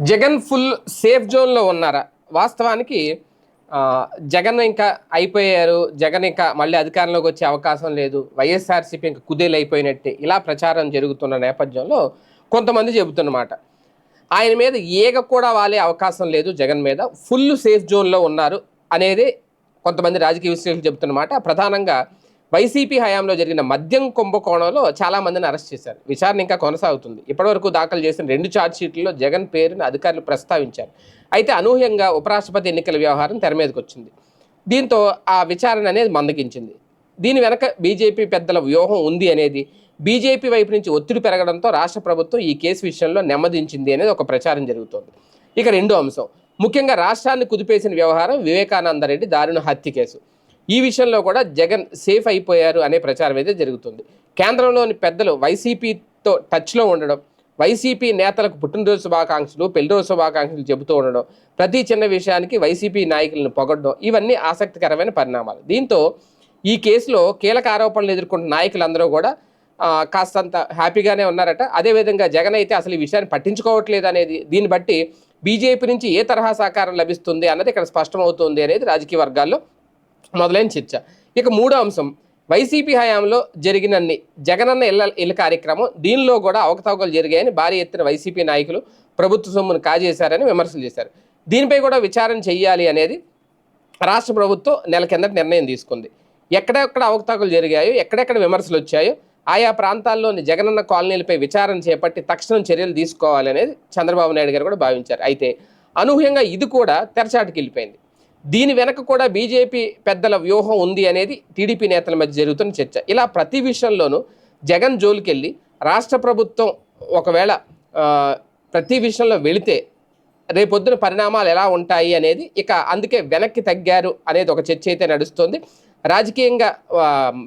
Jagan full safe జోన్లో ఉన్నారా? వాస్తవానికి జగన్ ఇంకా అయిపోయారు. జగన్ ఇంకా మళ్ళీ అధికారంలోకి వచ్చే అవకాశం లేదు. వైఎస్ఆర్సీపీ ఇంకా కుదేలు అయిపోయినట్టే ఇలా ప్రచారం జరుగుతున్న నేపథ్యంలో కొంతమంది చెబుతున్నమాట. ఆయన మీద ఏగ కూడా వాలే అవకాశం లేదు జగన్ మీద. ఫుల్ సేఫ్ జోన్లో ఉన్నారు అనేది కొంతమంది రాజకీయ విశ్లేషకులు చెబుతున్నమాట. ప్రధానంగా వైసీపీ హయాంలో జరిగిన మద్యం కుంభకోణంలో చాలా మందిని అరెస్ట్ చేశారు. విచారణ ఇంకా కొనసాగుతుంది. ఇప్పటివరకు దాఖలు చేసిన రెండు ఛార్జ్ షీట్లలో జగన్ పేరును అధికారులు ప్రస్తావించారు. అయితే అనూహ్యంగా ఉపరాష్ట్రపతి ఎన్నికల వ్యవహారం తెర మీదకి వచ్చింది. దీంతో ఆ విచారణ అనేది మందగించింది. దీని వెనక బీజేపీ పెద్దల వ్యూహం ఉంది అనేది బీజేపీ వైపు నుంచి ఒత్తిడి పెరగడంతో రాష్ట్ర ప్రభుత్వం ఈ కేసు విషయంలో నెమ్మదించింది అనేది ఒక ప్రచారం జరుగుతోంది. ఇక రెండో అంశం. ముఖ్యంగా రాష్ట్రాన్ని కుదిపేసిన వ్యవహారం వివేకానంద రెడ్డి దారుణ హత్య కేసు. ఈ విషయంలో కూడా జగన్ సేఫ్ అయిపోయారు అనే ప్రచారం అయితే జరుగుతుంది. కేంద్రంలోని పెద్దలు వైసీపీతో టచ్లో ఉండడం వైసీపీ నేతలకు పుట్టినరోజు శుభాకాంక్షలు పెళ్ళిరోజు శుభాకాంక్షలు చెబుతూ ఉండడం ప్రతి చిన్న విషయానికి వైసీపీ నాయకులను పొగడడం ఇవన్నీ ఆసక్తికరమైన పరిణామాలు. దీంతో ఈ కేసులో కీలక ఆరోపణలు ఎదుర్కొంటున్న నాయకులందరూ కూడా కాస్తంత హ్యాపీగానే ఉన్నారట. అదేవిధంగా జగన్ అయితే అసలు ఈ విషయాన్ని పట్టించుకోవట్లేదు అనేది దీన్ని బట్టి బీజేపీ నుంచి ఏ తరహా సహకారం లభిస్తుంది అన్నది ఇక్కడ స్పష్టమవుతుంది అనేది రాజకీయ వర్గాల్లో మొదలైన చర్చ. ఇక మూడో అంశం. వైసీపీ హయాంలో జరిగినన్ని జగనన్న ఇళ్ళ ఇళ్ళ కార్యక్రమం దీనిలో కూడా అవకతవకలు జరిగాయని భారీ ఎత్తున వైసీపీ నాయకులు ప్రభుత్వ సొమ్మును కాజేశారని విమర్శలు చేశారు. దీనిపై కూడా విచారణ చేయాలి అనేది రాష్ట్ర ప్రభుత్వం నెల కిందట నిర్ణయం తీసుకుంది. ఎక్కడెక్కడ అవకతవకలు జరిగాయో ఎక్కడెక్కడ విమర్శలు వచ్చాయో ఆయా ప్రాంతాల్లోని జగనన్న కాలనీలపై విచారణ చేపట్టి తక్షణం చర్యలు తీసుకోవాలనేది చంద్రబాబు నాయుడు గారు కూడా భావించారు. అయితే అనూహ్యంగా ఇది కూడా తెరచాటుకి వెళ్ళిపోయింది దీని వెనక కూడా బీజేపీ పెద్దల వ్యూహం ఉంది అనేది టీడీపీ నేతల మధ్య జరుగుతున్న చర్చ. ఇలా ప్రతి విషయంలోనూ జగన్ జోలికెళ్ళి రాష్ట్ర ప్రభుత్వం ఒకవేళ ప్రతి విషయంలో వెళితే రేపొద్దున పరిణామాలు ఎలా ఉంటాయి అనేది ఇక అందుకే వెనక్కి తగ్గారు అనేది ఒక చర్చ అయితే నడుస్తుంది. రాజకీయంగా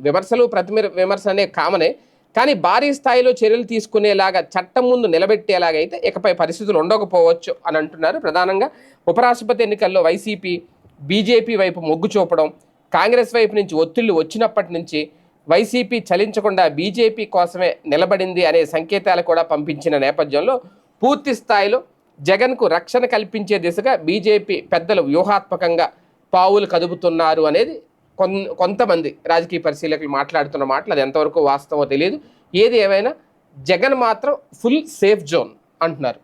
విమర్శలు ప్రతిమ విమర్శ అనే కామనే. కానీ భారీ స్థాయిలో చర్యలు తీసుకునేలాగా చట్టం ముందు నిలబెట్టేలాగా అయితే ఇకపై పరిస్థితులు ఉండకపోవచ్చు అని అంటున్నారు. ప్రధానంగా ఉపరాష్ట్రపతి ఎన్నికల్లో వైసీపీ బీజేపీ వైపు మొగ్గు చూపడం కాంగ్రెస్ వైపు నుంచి ఒత్తిళ్ళు వచ్చినప్పటి నుంచి వైసీపీ చలించకుండా బీజేపీ కోసమే నిలబడింది అనే సంకేతాలు కూడా పంపించిన నేపథ్యంలో పూర్తి స్థాయిలో జగన్కు రక్షణ కల్పించే దిశగా బీజేపీ పెద్దలు వ్యూహాత్మకంగా పావులు కదుపుతున్నారు అనేది కొన్ కొంతమంది రాజకీయ పరిశీలకులు మాట్లాడుతున్న మాటలు. అది ఎంతవరకు వాస్తవమో తెలియదు. ఏది ఏమైనా జగన్ మాత్రం ఫుల్ సేఫ్ జోన్ అంటున్నారు.